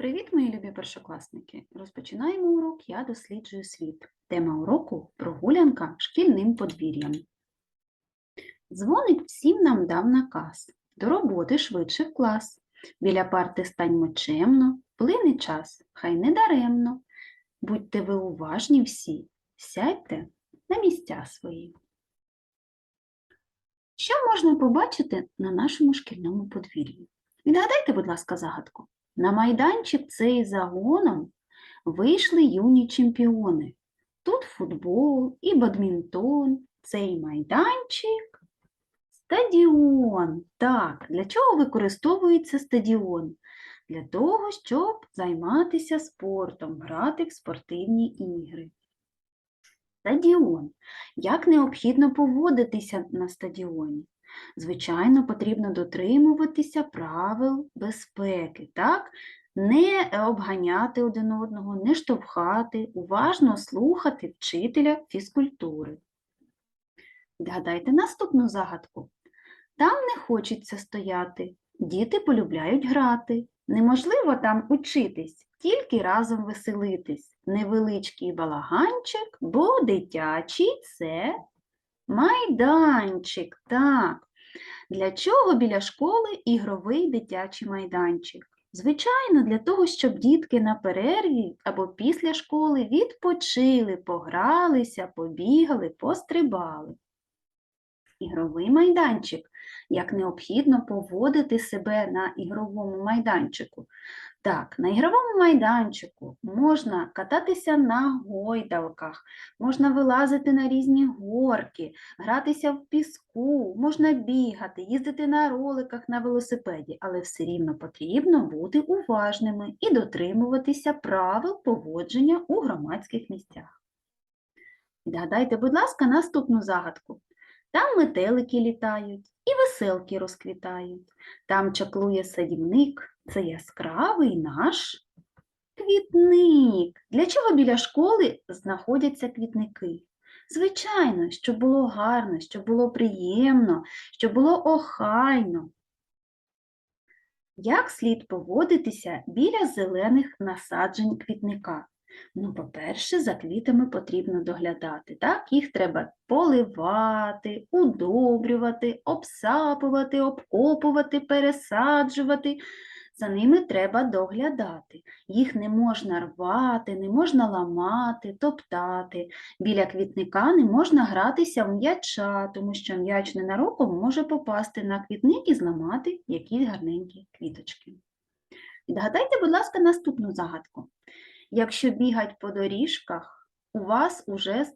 Привіт, мої любі першокласники! Розпочинаємо урок Я досліджую світ. Тема уроку прогулянка шкільним подвір'ям. Дзвоник всім нам дав наказ. До роботи швидше в клас. Біля парти станьмо чемно, плине час, хай не даремно. Будьте ви уважні всі, сядьте на місця свої. Що можна побачити на нашому шкільному подвір'ї? Відгадайте, будь ласка, загадку. На майданчик цей загоном вийшли юні чемпіони. Тут футбол і бадмінтон, цей майданчик стадіон. Так, для чого використовується стадіон? Для того, щоб займатися спортом, грати в спортивні ігри. Стадіон. Як необхідно поводитися на стадіоні? Звичайно, потрібно дотримуватися правил безпеки, так? Не обганяти один одного, не штовхати, уважно слухати вчителя фізкультури. Згадайте наступну загадку. Там не хочеться стояти, діти полюбляють грати. Неможливо там учитись, тільки разом веселитись. Невеличкий балаганчик, бо дитячий це Майданчик, так. Для чого біля школи ігровий дитячий майданчик? Звичайно, для того, щоб дітки на перерві або після школи відпочили, погралися, побігали, пострибали. Ігровий майданчик. Як необхідно поводити себе на ігровому майданчику. Так, на ігровому майданчику можна кататися на гойдалках, можна вилазити на різні горки, гратися в піску, можна бігати, їздити на роликах на велосипеді, але все рівно потрібно бути уважними і дотримуватися правил поводження у громадських місцях. Відгадайте, будь ласка, наступну загадку. Там метелики літають і веселки розквітають. Там чаклує садівник, це яскравий наш квітник. Для чого біля школи знаходяться квітники? Звичайно, щоб було гарно, щоб було приємно, щоб було охайно. Як слід поводитися біля зелених насаджень квітника? Ну, по-перше, за квітами потрібно доглядати. Так? Їх треба поливати, удобрювати, обсапувати, обкопувати, пересаджувати. За ними треба доглядати. Їх не можна рвати, не можна ламати, топтати. Біля квітника не можна гратися в м'яча, тому що м'яч ненароком може попасти на квітник і зламати якісь гарненькі квіточки. Відгадайте, будь ласка, наступну загадку. Якщо бігать по доріжках, у вас уже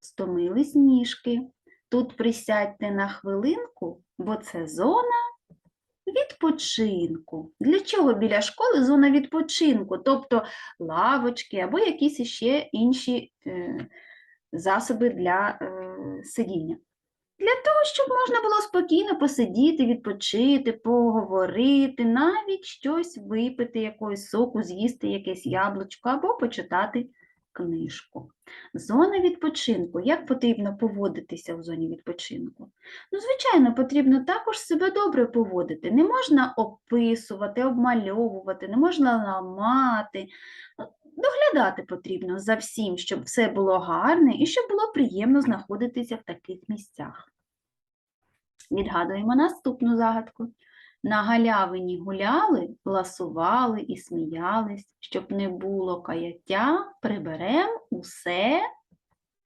стомились ніжки. Тут присядьте на хвилинку, бо це зона відпочинку. Для чого біля школи зона відпочинку? Тобто лавочки або якісь ще інші е, засоби для е, сидіння. Для того, щоб можна було спокійно посидіти, відпочити, поговорити, навіть щось випити, якогось соку, з'їсти якесь яблучко або почитати книжку. Зона відпочинку. Як потрібно поводитися в зоні відпочинку? Ну, звичайно, потрібно також себе добре поводити. Не можна описувати, обмальовувати, не можна ламати. Доглядати потрібно за всім, щоб все було гарне і щоб було приємно знаходитися в таких місцях. Відгадуємо наступну загадку. На галявині гуляли, ласували і сміялись, щоб не було каяття, приберем усе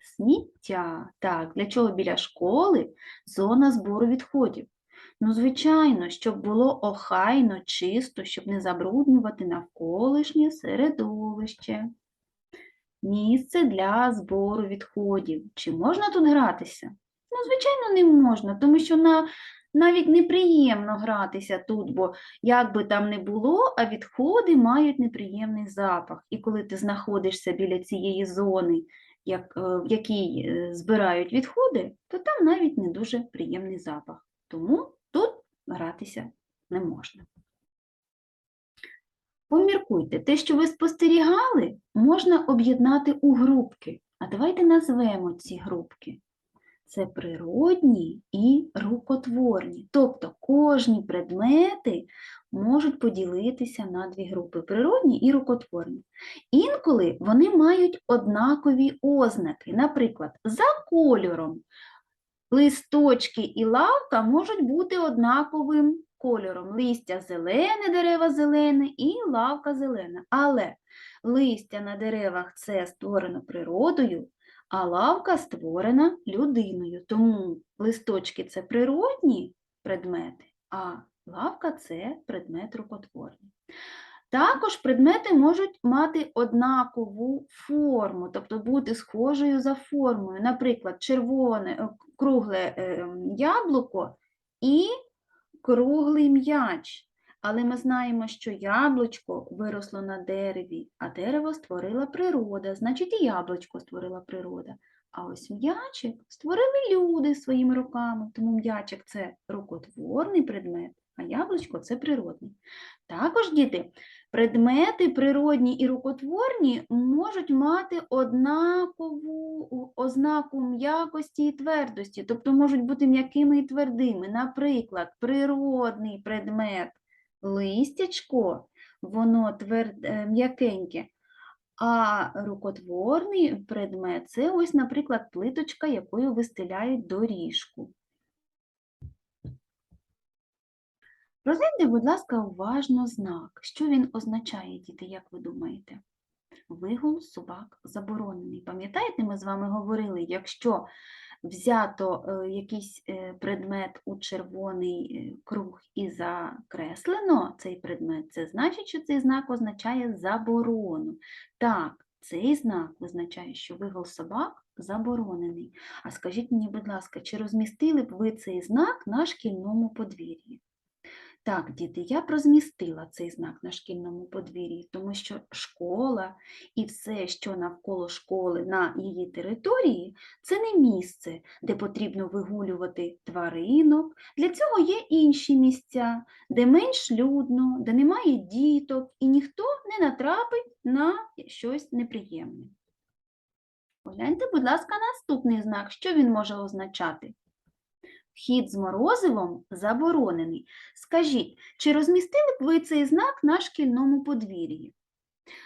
сміття. Так, для чого біля школи зона збору відходів? Ну, звичайно, щоб було охайно, чисто, щоб не забруднювати навколишнє середовище. Місце для збору відходів. Чи можна тут гратися? Ну, звичайно, не можна, тому що на, навіть неприємно гратися тут, бо як би там не було, а відходи мають неприємний запах. І коли ти знаходишся біля цієї зони, як, е, в якій е, збирають відходи, то там навіть не дуже приємний запах. Тому тут гратися не можна. Поміркуйте, те, що ви спостерігали, можна об'єднати у групки. А давайте назвемо ці групки. Це природні і рукотворні. Тобто кожні предмети можуть поділитися на дві групи природні і рукотворні. Інколи вони мають однакові ознаки. Наприклад, за кольором листочки і лавка можуть бути однаковим кольором. Листя зелене, дерева зелене і лавка зелена. Але листя на деревах це створено природою, а лавка створена людиною. Тому листочки це природні предмети, а лавка це предмет рукотворний. Також предмети можуть мати однакову форму, тобто бути схожою за формою. Наприклад, червоне е, кругле е, яблуко і круглий м'яч. Але ми знаємо, що яблучко виросло на дереві, а дерево створила природа, значить і яблучко створила природа. А ось м'ячик створили люди своїми руками, тому м'ячик це рукотворний предмет, а яблучко це природний. Також, діти, предмети природні і рукотворні можуть мати однакову ознаку м'якості і твердості, тобто можуть бути м'якими і твердими. Наприклад, природний предмет листячко, воно тверд... е, м'якеньке, а рукотворний предмет це ось, наприклад, плиточка, якою вистеляють доріжку. Розгляньте, будь ласка, уважно знак. Що він означає, діти, як ви думаєте? Вигул собак заборонений. Пам'ятаєте, ми з вами говорили, якщо взято е, якийсь е, предмет у червоний е, круг і закреслено цей предмет, це значить, що цей знак означає заборону. Так, цей знак визначає, що вигул собак заборонений. А скажіть мені, будь ласка, чи розмістили б ви цей знак на шкільному подвір'ї? Так, діти, я б розмістила цей знак на шкільному подвір'ї, тому що школа і все, що навколо школи на її території, це не місце, де потрібно вигулювати тваринок. Для цього є інші місця, де менш людно, де немає діток, і ніхто не натрапить на щось неприємне. Погляньте, будь ласка, наступний знак. Що він може означати? Вхід з морозивом заборонений. Скажіть, чи розмістили б ви цей знак на шкільному подвір'ї?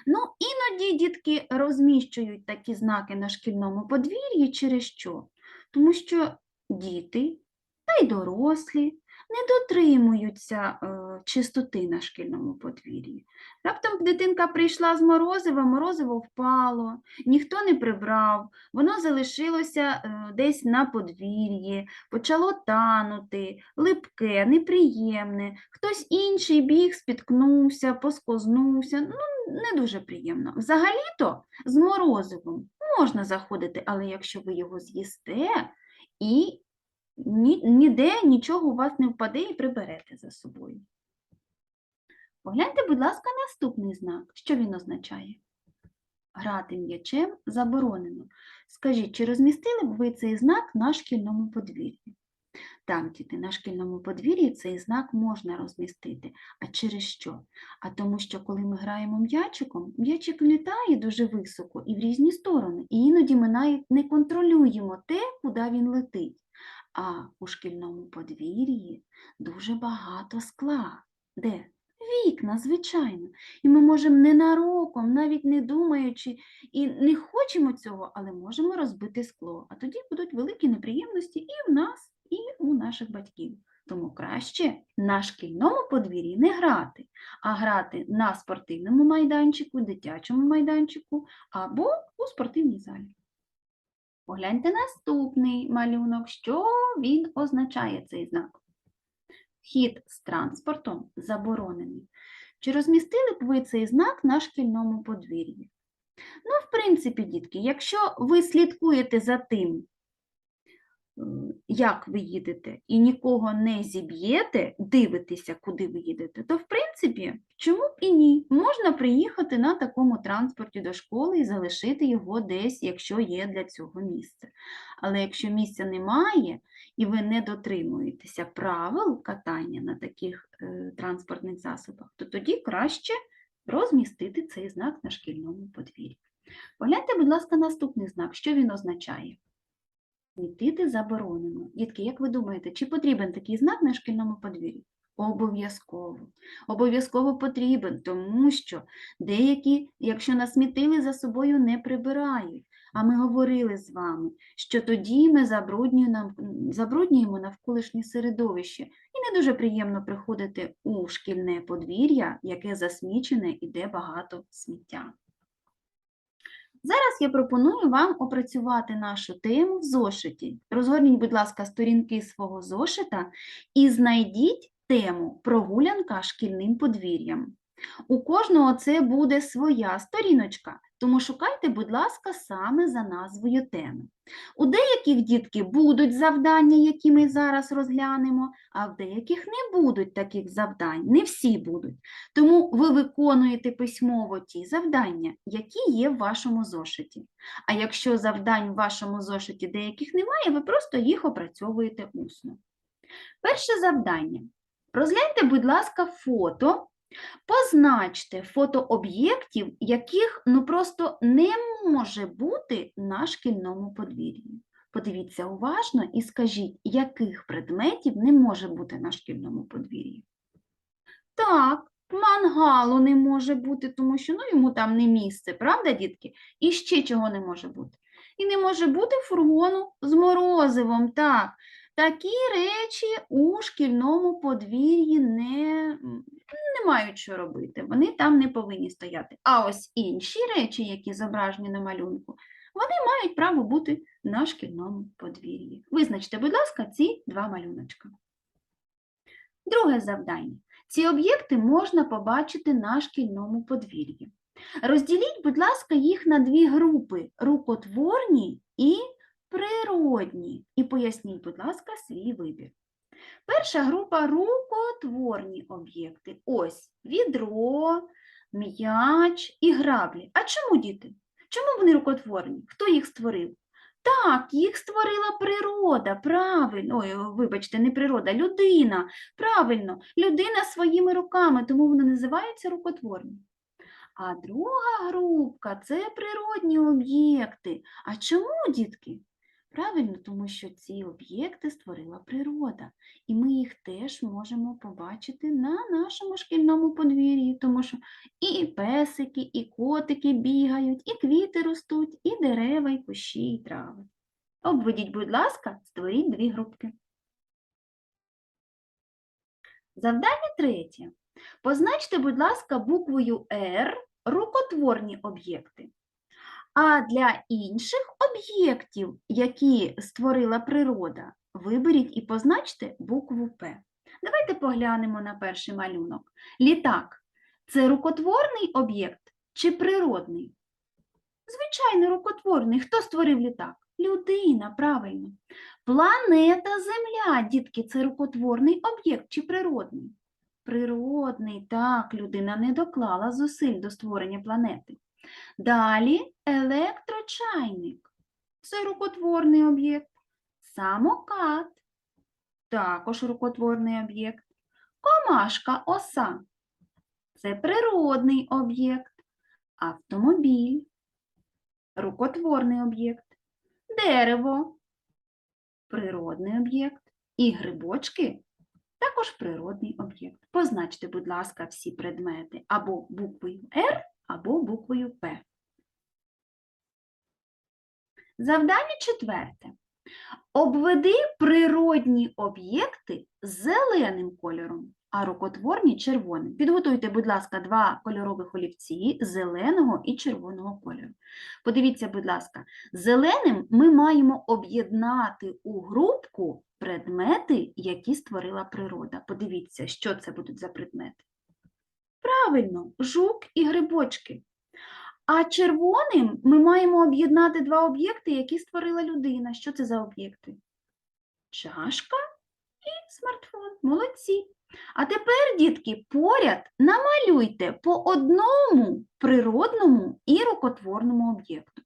Ну, іноді дітки розміщують такі знаки на шкільному подвір'ї через що? Тому що діти та й дорослі не дотримуються е, чистоти на шкільному подвір'ї. Раптом дитинка прийшла з морозива, морозиво впало, ніхто не прибрав, воно залишилося е, десь на подвір'ї, почало танути, липке, неприємне. Хтось інший біг, спіткнувся, поскознувся. Ну, не дуже приємно. Взагалі-то з морозивом можна заходити, але якщо ви його з'їсте і ні, ніде нічого у вас не впаде і приберете за собою. Погляньте, будь ласка, наступний знак. Що він означає? Грати м'ячем заборонено. Скажіть, чи розмістили б ви цей знак на шкільному подвір'ї? Так, діти, на шкільному подвір'ї цей знак можна розмістити. А через що? А тому що коли ми граємо м'ячиком, м'ячик літає дуже високо і в різні сторони, і іноді ми навіть не контролюємо те, куди він летить. А у шкільному подвір'ї дуже багато скла. Де? Вікна, звичайно. І ми можемо ненароком, навіть не думаючи і не хочемо цього, але можемо розбити скло. А тоді будуть великі неприємності і в нас, і у наших батьків. Тому краще на шкільному подвір'ї не грати, а грати на спортивному майданчику, дитячому майданчику або у спортивній залі. Погляньте наступний малюнок, що він означає цей знак. Вхід з транспортом заборонений. Чи розмістили б ви цей знак на шкільному подвір'ї? Ну, в принципі, дітки, якщо ви слідкуєте за тим, як ви їдете, і нікого не зіб'єте, дивитеся, куди ви їдете, то, в принципі, чому б і ні? Можна приїхати на такому транспорті до школи і залишити його десь, якщо є для цього місце. Але якщо місця немає, і ви не дотримуєтеся правил катання на таких е, транспортних засобах, то тоді краще розмістити цей знак на шкільному подвір'ї. Погляньте, будь ласка, наступний знак. Що він означає? Смітити заборонено. Дітки, як ви думаєте, чи потрібен такий знак на шкільному подвір'ї? Обов'язково. Обов'язково потрібен, тому що деякі, якщо насмітили, за собою не прибирають. А ми говорили з вами, що тоді ми забруднюємо, навколишнє середовище. І не дуже приємно приходити у шкільне подвір'я, яке засмічене і де багато сміття. Зараз я пропоную вам опрацювати нашу тему в зошиті. Розгорніть, будь ласка, сторінки свого зошита і знайдіть тему прогулянка шкільним подвір'ям. У кожного це буде своя сторіночка, тому шукайте, будь ласка, саме за назвою теми. У деяких дітки будуть завдання, які ми зараз розглянемо, а в деяких не будуть таких завдань, не всі будуть. Тому ви виконуєте письмово ті завдання, які є в вашому зошиті. А якщо завдань в вашому зошиті деяких немає, ви просто їх опрацьовуєте усно. Перше завдання. Розгляньте, будь ласка, фото, позначте фото об'єктів, яких ну просто не може бути на шкільному подвір'ї. Подивіться уважно і скажіть, яких предметів не може бути на шкільному подвір'ї. Так, мангалу не може бути, тому що ну, йому там не місце, правда, дітки? І ще чого не може бути? І не може бути фургону з морозивом, так. Такі речі у шкільному подвір'ї не, не мають що робити, вони там не повинні стояти. А ось інші речі, які зображені на малюнку, вони мають право бути на шкільному подвір'ї. Визначте, будь ласка, ці два малюночка. Друге завдання. Ці об'єкти можна побачити на шкільному подвір'ї. Розділіть, будь ласка, їх на дві групи рукотворні і природні. І поясніть, будь ласка, свій вибір. Перша група рукотворні об'єкти. Ось відро, м'яч і граблі. А чому діти? Чому вони рукотворні? Хто їх створив? Так, їх створила природа, правильно. Ой, вибачте, не природа, людина. Правильно, людина своїми руками, тому вони називаються рукотворні. А друга групка це природні об'єкти. А чому, дітки? Правильно, тому що ці об'єкти створила природа, і ми їх теж можемо побачити на нашому шкільному подвір'ї, тому що і песики, і котики бігають, і квіти ростуть, і дерева, і кущі, і трави. Обведіть, будь ласка, створіть дві групки. Завдання третє. Позначте, будь ласка, буквою R рукотворні об'єкти. А для інших об'єктів, які створила природа, виберіть і позначте букву П. Давайте поглянемо на перший малюнок. Літак це рукотворний об'єкт чи природний? Звичайно, рукотворний. Хто створив літак? Людина, правильно. Планета Земля, дітки, це рукотворний об'єкт чи природний? Природний, так, людина не доклала зусиль до створення планети. Далі електрочайник. Це рукотворний об'єкт. Самокат. Також рукотворний об'єкт. Комашка оса. Це природний об'єкт. Автомобіль. Рукотворний об'єкт. Дерево. Природний об'єкт. І грибочки також природний об'єкт. Позначте, будь ласка, всі предмети або буквою R, або буквою П. Завдання четверте. Обведи природні об'єкти зеленим кольором, а рукотворні червоним. Підготуйте, будь ласка, два кольорових олівці зеленого і червоного кольору. Подивіться, будь ласка, зеленим ми маємо об'єднати у групку предмети, які створила природа. Подивіться, що це будуть за предмети. Правильно, жук і грибочки. А червоним ми маємо об'єднати два об'єкти, які створила людина. Що це за об'єкти? Чашка і смартфон. Молодці. А тепер, дітки, поряд намалюйте по одному природному і рукотворному об'єкту.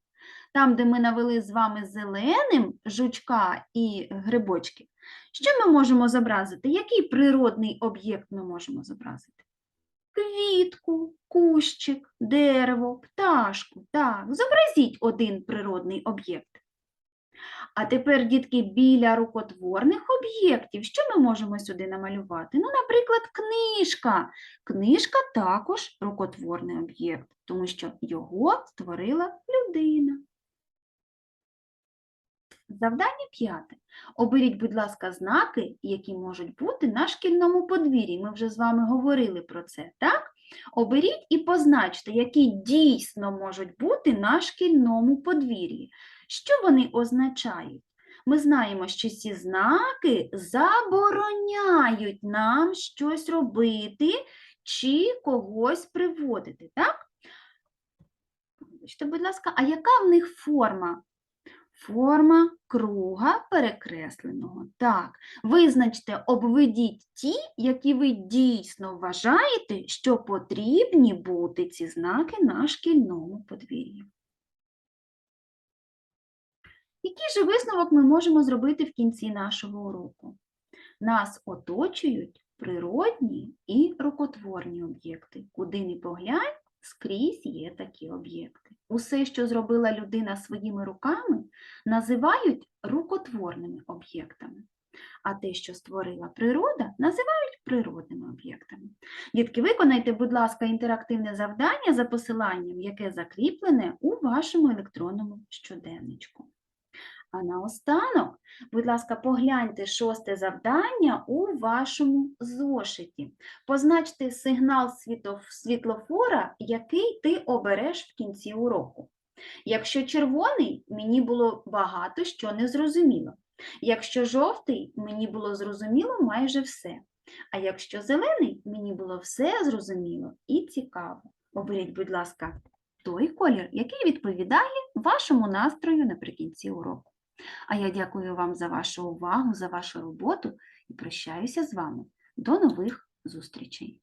Там, де ми навели з вами зеленим жучка і грибочки, що ми можемо зобразити? Який природний об'єкт ми можемо зобразити? Квітку, кущик, дерево, пташку. Так, зобразіть один природний об'єкт. А тепер, дітки, біля рукотворних об'єктів, що ми можемо сюди намалювати? Ну, наприклад, книжка. Книжка також рукотворний об'єкт, тому що його створила людина. Завдання п'яте. Оберіть, будь ласка, знаки, які можуть бути на шкільному подвір'ї. Ми вже з вами говорили про це, так? Оберіть і позначте, які дійсно можуть бути на шкільному подвір'ї. Що вони означають? Ми знаємо, що ці знаки забороняють нам щось робити чи когось приводити, так? Будь ласка, а яка в них форма? Форма круга перекресленого. Так, визначте, обведіть ті, які ви дійсно вважаєте, що потрібні бути ці знаки на шкільному подвір'ї. Який же висновок ми можемо зробити в кінці нашого уроку? Нас оточують природні і рукотворні об'єкти. Куди ни поглянь, скрізь є такі об'єкти. Усе, що зробила людина своїми руками, називають рукотворними об'єктами. А те, що створила природа, називають природними об'єктами. Дітки, виконайте, будь ласка, інтерактивне завдання за посиланням, яке закріплене у вашому електронному щоденничку. А наостанок, будь ласка, погляньте шосте завдання у вашому зошиті. Позначте сигнал світлофора, який ти обереш в кінці уроку. Якщо червоний, мені було багато що не зрозуміло. Якщо жовтий, мені було зрозуміло майже все. А якщо зелений, мені було все зрозуміло і цікаво. Оберіть, будь ласка, той колір, який відповідає вашому настрою наприкінці уроку. А я дякую вам за вашу увагу, за вашу роботу і прощаюся з вами. До нових зустрічей!